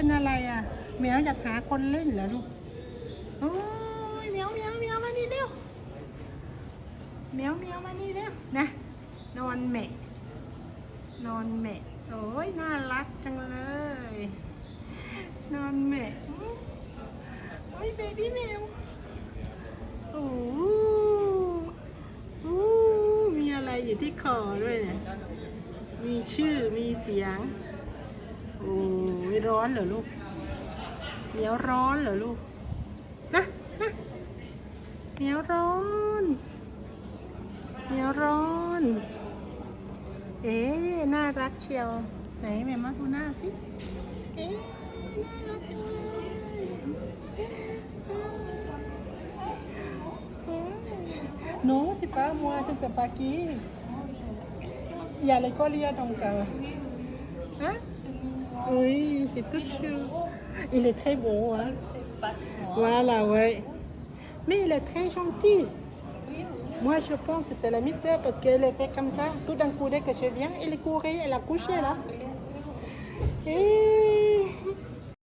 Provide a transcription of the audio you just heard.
เป็นอะไรอะแมวอยากหาคนเล่นเหรอลูกโอ้ยแมวแมวแมวมานี่เร็วแมวแมวมานี่เร็วนะ นอนแมะนอนแมะโอ้ยน่ารักจังเลย นอนแมะโอ้ยเบบี้แมวโอ้โหมีอะไรอยู่ที่คอด้วยเนี่ยมีชื่อมีเสียง โอ้ ยร้อนเหรอลูกเหนียวร้อนเหรอลูก นะนะเหนียวร้อนเหนียวร้อน เอ๊ะน่ารักเชียว ไหนแม่มาดูหน้าสิ เอ๊ะน่ารักจังเลย Non, c'est pas moi, je sais pas qui. Il y a les colliers donc. euh, Hein Oui, c'est tout chou. Il est très beau, hein Voilà, ouais. Mais il est très gentil. Moi, je pense que c'était la misère parce qu'elle est fait comme ça. Tout d'un coup, dès que je viens, elle est courue, elle a couché là. Et...